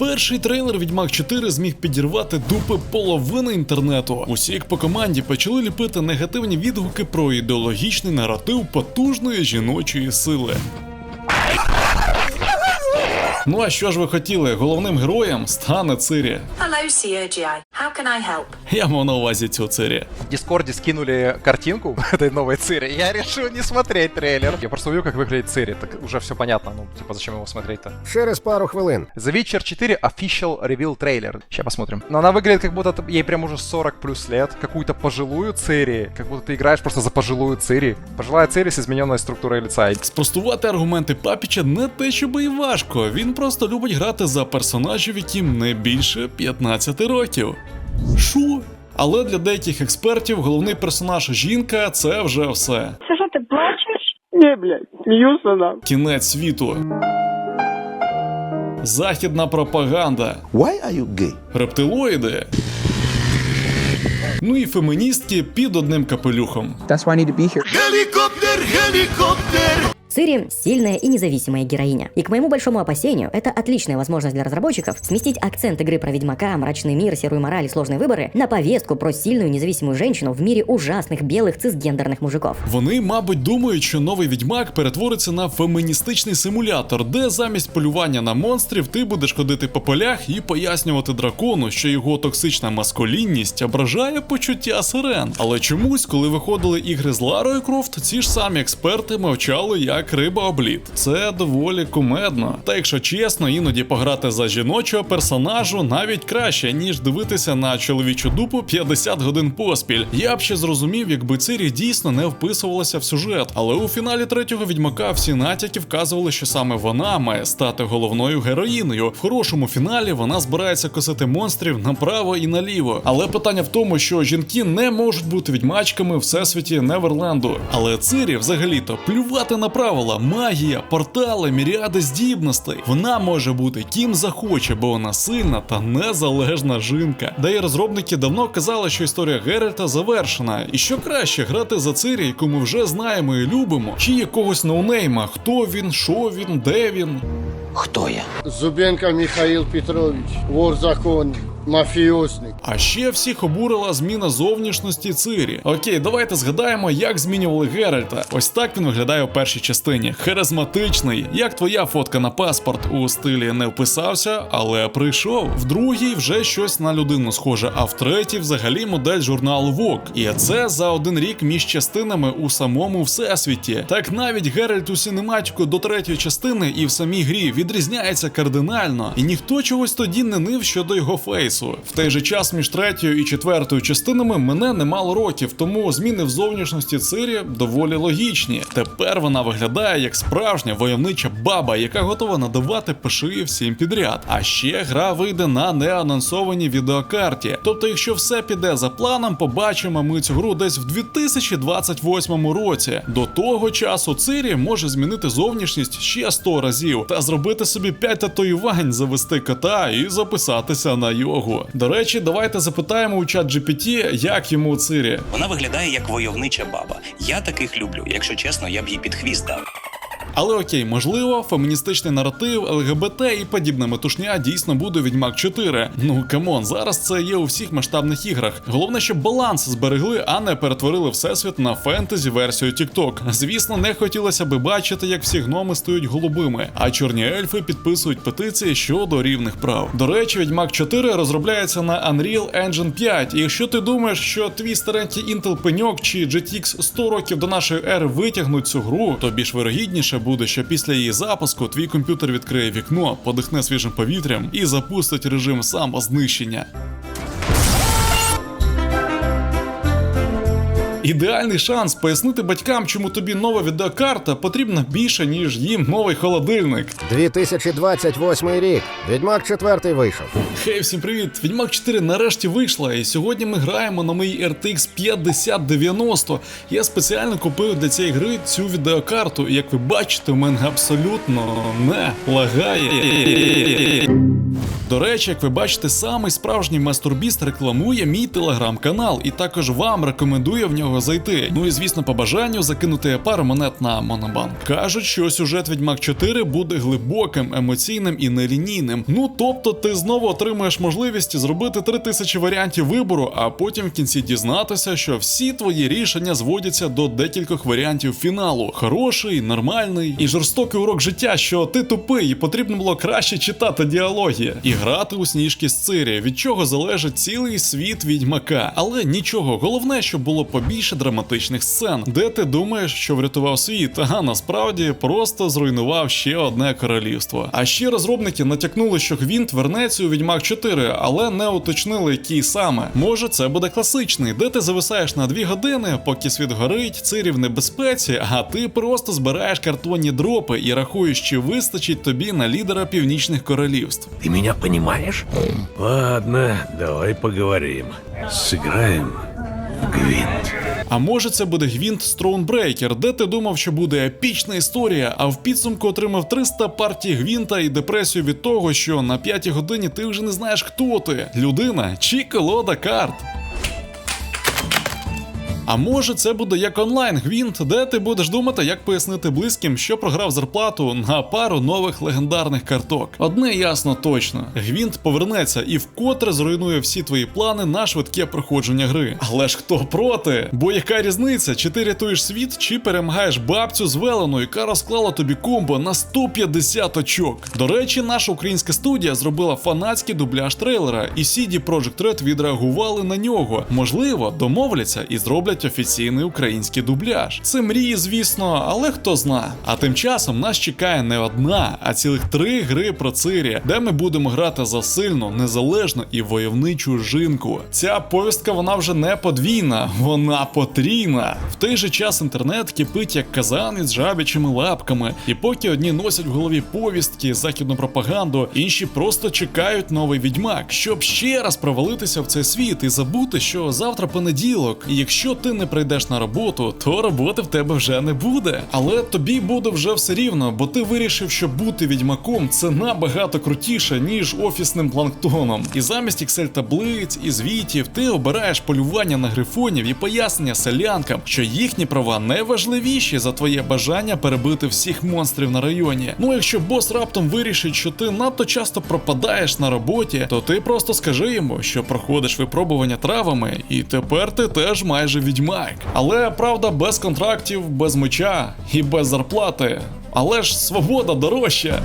Перший трейлер Відьмак 4 зміг підірвати дупи половини інтернету. Усі як по команді почали ліпити негативні відгуки про ідеологічний наратив потужної жіночої сили. Ну а що ж ви хотіли? Головним героєм стане Цирі COGI. How can I help? Я мав на увазі цю Цири. В Дискорде скинули картинку этой новой Цири. Я решил не смотреть трейлер. Я просто увидел, как выглядит Цири. Так уже все понятно. Ну, типа, зачем его смотреть-то? Через пару хвилин. The Witcher 4 Official Reveal трейлер. Сейчас посмотрим. Но она выглядит, как будто ей прям уже 40 плюс лет. Какую-то пожилую Цири. Как будто ты играешь просто за пожилую Цири. Пожилая Цири с измененной структурой лица. Спростувати аргументи Папіча не те, щоб і важко. Він просто любить грати за персонажів, яким не більше 15 років. Шу? Але для деяких експертів головний персонаж жінка це вже все. Це що ти плачеш? Ні, блядь, сміюся нам. Кінець світу. Західна пропаганда. Why are you gay? Рептилоїди. Ну і феміністки під одним капелюхом. That's why I need to be here. Цири – сильная и независимая героиня. И к моему большому опасению, это отличная возможность для разработчиков сместить акцент игры про Ведьмака, мрачный мир, серую мораль и сложные выборы на повестку про сильную независимую женщину в мире ужасных белых цисгендерных мужиков. Вони, мабуть, думають, що новий відьмак перетвориться на феміністичний симулятор, де замість полювання на монстрів ти будеш ходити по полях і пояснювати дракону, що його токсична маскулінність ображає почуття сирен. Але чомусь, коли виходили ігри з Ларою Крофт, ці ж самі експерти мовчали як риба обліт. Це доволі кумедно. Та якщо чесно, іноді пограти за жіночого персонажу навіть краще, ніж дивитися на чоловічу дупу 50 годин поспіль. Я б ще зрозумів, якби Цирі дійсно не вписувалася в сюжет. Але у фіналі третього відьмака всі натяки вказували, що саме вона має стати головною героїною. В хорошому фіналі вона збирається косити монстрів направо і наліво. Але питання в тому, що жінки не можуть бути відьмачками всесвіті Неверленду. Але Цирі взагалі-то плювати на правила, магія, портали, міріади здібностей. Вона може бути ким захоче, бо вона сильна та незалежна жінка. Да й розробники давно казали, що історія Геральта завершена, і що краще грати за Цирі, яку ми вже знаємо і любимо, чи якогось ноунейма, хто він, що він, де він. Хто я? Зубенко Михаил Петрович, вор закона, мафиозник. А ще всіх обурила зміна зовнішності Цирі. Окей, давайте згадаємо, як змінювали Геральта. Ось так він виглядає у першій частині. Харизматичний, як твоя фотка на паспорт у стилі не вписався, але прийшов. В другій вже щось на людину схоже, а в третій взагалі модель журналу Vogue. І це за один рік між частинами у самому всесвіті. Так навіть Геральт у синематику до третьої частини і в самій грі відрізняється кардинально, і ніхто чогось тоді не нив щодо його фейсу. В той же час між третьою і четвертою частинами мене немало років, тому зміни в зовнішності Цирі доволі логічні. Тепер вона виглядає як справжня войовнича баба, яка готова надавати пиши всім підряд. А ще гра вийде на неанонсованій відеокарті. Тобто, якщо все піде за планом, побачимо ми цю гру десь в 2028 році. До того часу Цирі може змінити зовнішність ще 100 разів та зробити собі 5 татуювань, завести кота і записатися на йогу. До речі, давайте запитаємо у чат GPT, як йому Цирі. Вона виглядає як войовнича баба. Я таких люблю. Якщо чесно, я б їй під хвіст дав. Але окей, можливо, феміністичний наратив, ЛГБТ і подібна метушня дійсно буде Відьмак 4. Ну камон, зараз це є у всіх масштабних іграх. Головне, щоб баланс зберегли, а не перетворили всесвіт на фентезі версію TikTok. Звісно, не хотілося би бачити, як всі гноми стають голубими, а чорні ельфи підписують петиції щодо рівних прав. До речі, Відьмак 4 розробляється на Unreal Engine 5. І якщо ти думаєш, що твій старенький Intel пеньок чи GTX 100 років до нашої ери витягнуть цю гру, то більш вирогідніше буде, що після її запуску твій комп'ютер відкриє вікно, подихне свіжим повітрям і запустить режим самознищення. Ідеальний шанс пояснити батькам, чому тобі нова відеокарта потрібна більше, ніж їм новий холодильник. 2028 рік. Відьмак 4 вийшов. Хей, всім привіт! Відьмак 4 нарешті вийшла, і сьогодні ми граємо на моїй RTX 5090. Я спеціально купив для цієї гри цю відеокарту, і як ви бачите, у мене абсолютно не лагає. До речі, як ви бачите, самий справжній мастурбіст рекламує мій телеграм-канал, і також вам рекомендує в нього зайти. Ну і звісно, по бажанню закинути пару монет на Монобанк. Кажуть, що сюжет Відьмак 4 буде глибоким, емоційним і нелінійним. Ну тобто, ти знову отримаєш можливість зробити 3000 варіантів вибору, а потім в кінці дізнатися, що всі твої рішення зводяться до декількох варіантів фіналу: хороший, нормальний і жорстокий урок життя, що ти тупий, і потрібно було краще читати діалоги і грати у сніжки з Цири, від чого залежить цілий світ відьмака. Але нічого, головне, щоб було побільше драматичних сцен, де ти думаєш, що врятував світ, а насправді просто зруйнував ще одне королівство. А ще розробники натякнули, що Гвінт вернеться у Відьмак 4, але не уточнили, який саме. Може, це буде класичний, де ти зависаєш на дві години, поки світ горить, Цири в небезпеці, а ти просто збираєш картонні дропи і рахуєш, чи вистачить тобі на лідера північних королівств. Ты меня понимаешь? Ладно, давай поговорим. Сыграем в гвинт. А може це буде Гвінт Строунбрейкер, де ти думав, що буде епічна історія, а в підсумку отримав 300 партій Гвінта і депресію від того, що на п'ятій годині ти вже не знаєш, хто ти людина чи колода карт. А може це буде як онлайн Гвінт, де ти будеш думати, як пояснити близьким, що програв зарплату на пару нових легендарних карток. Одне ясно точно: Гвінт повернеться і вкотре зруйнує всі твої плани на швидке проходження гри. Але ж хто проти? Бо яка різниця, чи ти рятуєш світ, чи перемагаєш бабцю з Велену, яка розклала тобі комбо на 150 очок. До речі, наша українська студія зробила фанатський дубляж трейлера, і CD Projekt Red відреагували на нього. Можливо, домовляться і зроблять офіційний український дубляж. Це мрії, звісно, але хто зна. А тим часом нас чекає не одна, а цілих три гри про Цирі, де ми будемо грати за сильну, незалежну і войовничу жінку. Ця повістка вона вже не подвійна, вона потрійна. В той же час інтернет кипить як казан із жабячими лапками, і поки одні носять в голові повістки, західну пропаганду, інші просто чекають новий відьмак, щоб ще раз провалитися в цей світ і забути, що завтра понеділок, і якщо ти не прийдеш на роботу, то роботи в тебе вже не буде. Але тобі буде вже все рівно, бо ти вирішив, що бути відьмаком це набагато крутіше, ніж офісним планктоном. І замість Excel таблиць і звітів ти обираєш полювання на грифонів і пояснення селянкам, що їхні права не важливіші за твоє бажання перебити всіх монстрів на районі. Ну якщо бос раптом вирішить, що ти надто часто пропадаєш на роботі, то ти просто скажи йому, що проходиш випробування травами, і тепер ти теж майже відьмак. Але правда, без контрактів, без меча і без зарплати. Але ж свобода дорожча.